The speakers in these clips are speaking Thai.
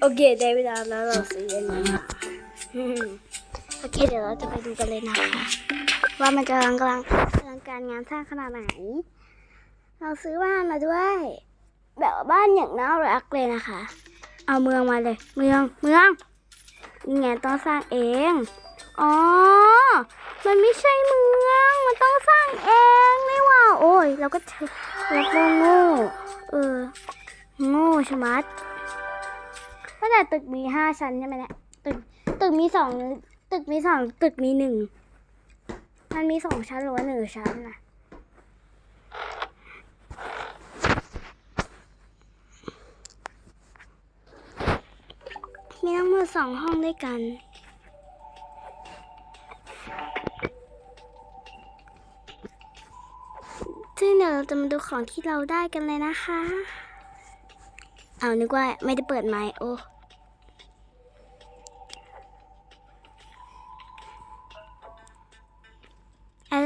โอเคได้เวลาแล้วเราซื้ออันนี้มาอืมโอเคเดี๋ยวเราจะไปดูกันเลยนะคะ ว่ามันจะกำลังกำลังการงานสร้างขนาดไหน เราซื้อบ้านมาด้วย แบบบ้านอย่างน่ารักเลยนะคะ เอาเมืองมาเลย เมืองเมืองนี่ไงต้องสร้างเอง อ๋อ มันไม่ใช่เมือง มันต้องสร้างเองนี่ว่า โอ้ยเราก็เถอะเราก็โง่ เออ โง่ชะมัด ตั้งแต่ตึกมีห้าชั้นใช่ไหมเนี่ยตึกตึกมีสองตึกมีสองตึกมีหนึ่งมันมีสองชั้นหรือว่าหนึ่งชั้นนะมีทั้งหมดสองห้องด้วยกันซึ่งเดี๋ยวเราจะมาดูของที่เราได้กันเลยนะคะ เอานึกว่าไม่ได้เปิดไมค์โอ้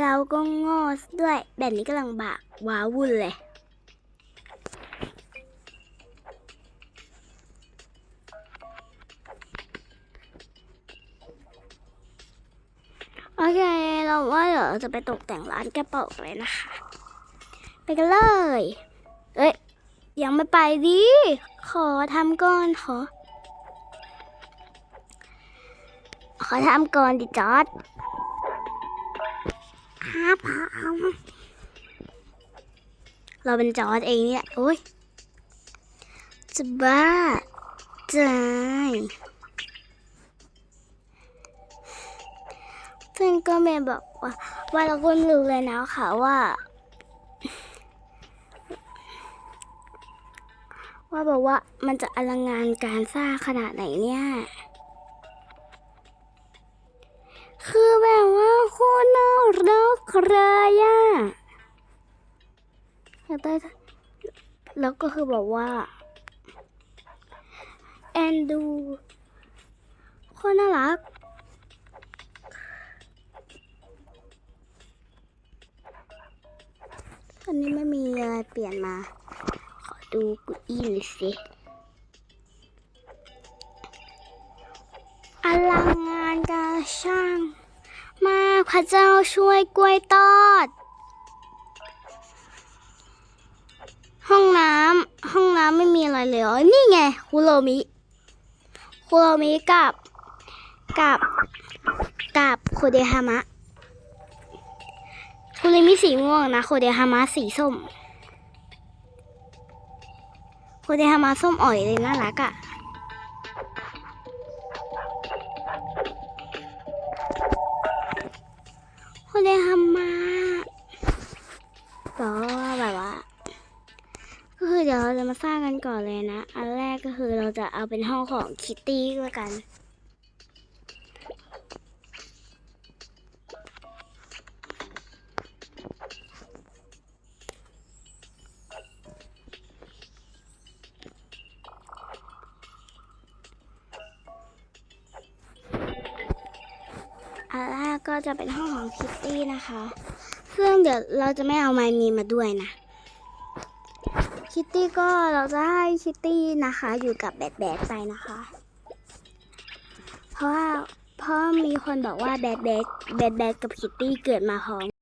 เราก็โง่ซะด้วย แบบนี้กำลังบากว้าวุ่นเลย โอเค เราว่าเดี๋ยวเราจะไปตกแต่งร้านกระเป๋าเลยนะคะ ไปกันเลย เอ้ย ยังไม่ไปดิ ขอทำก่อนขอ ขอทำก่อนดิจอร์ด ครับพร้อมเราเป็นจอร์ดเองเนี่ยโอ้ยจะบ้าใจซึ่งก็เมย์บอกว่า ว่าเราก็รู้เลยนะค่ะว่า ว่าแบบว่ามันจะอลังงานการสร้างขนาดไหนเนี่ย ได้แล้วก็คือแบบว่าแอนดูโคตรน่ารัก ตอนนี้ไม่มีอะไรเปลี่ยนมา ขอดูกุอี้หน่อยสิอลังงานการช่าง มากพระเจ้าช่วยกล้วยตอด น้ำไม่มีอะไรเลยอ๋อนี่ไงคุโรมิคุโรมิกับกับกับโคเดฮามะโคเรมิสีม่วงนะโคเดฮามะสีส้มโคเดฮามาส้มอ่อยเลยน่ารักอะ่ะโคเดฮามาก็แบบว่า คือเดี๋ยวเราจะมาสร้างกันก่อนเลยนะ อันแรกก็คือเราจะเอาเป็นห้องของคิตตี้แล้วกัน อันแรกก็จะเป็นห้องของคิตตี้นะคะ ซึ่งเดี๋ยวเราจะไม่เอาไมมีมาด้วยนะ คิตตี้ก็เราจะให้คิตตี้นะคะ อยู่กับแบดแบดไปนะคะ เพราะว่าเพราะมีคนบอกว่าแบดแบดแบดแบดกับคิตตี้เกิดมาพร้อม